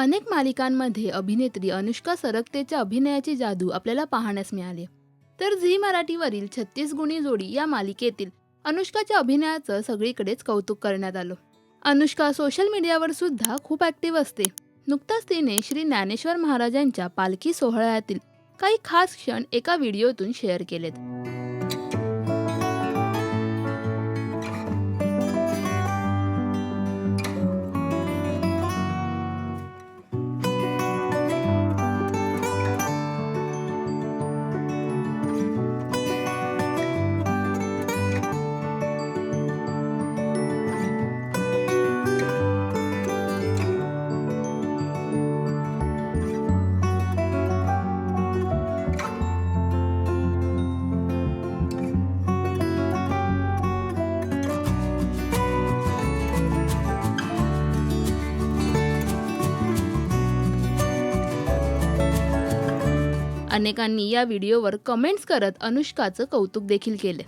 अनेक मालिकांमध्ये अभिनेत्री अनुष्का सरकतेच्या अभिनयाची जादू आपल्याला पाहण्यास मिळाली. तर झी मराठीवरील छत्तीस गुणी जोडी या मालिकेतील अनुष्काच्या अभिनयाचं सगळीकडेच कौतुक करण्यात आलं. अनुष्का सोशल मीडियावर सुद्धा खूप ॲक्टिव्ह असते. नुकताच तिने श्री ज्ञानेश्वर महाराजांच्या पालखी सोहळ्यातील काही खास क्षण एका व्हिडिओतून शेअर केलेत. अनेकांनी या व्हिडिओवर कमेंट्स करत अनुष्काचं कौतुक देखील केले.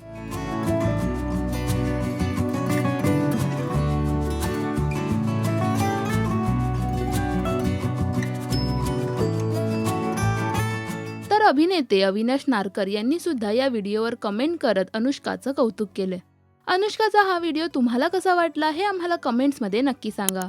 तर अभिनेते अविनाश नारकर यांनी सुद्धा या व्हिडिओवर कमेंट करत अनुष्काचं कौतुक केले. अनुष्काचा हा व्हिडिओ तुम्हाला कसा वाटला हे आम्हाला कमेंट्समध्ये नक्की सांगा.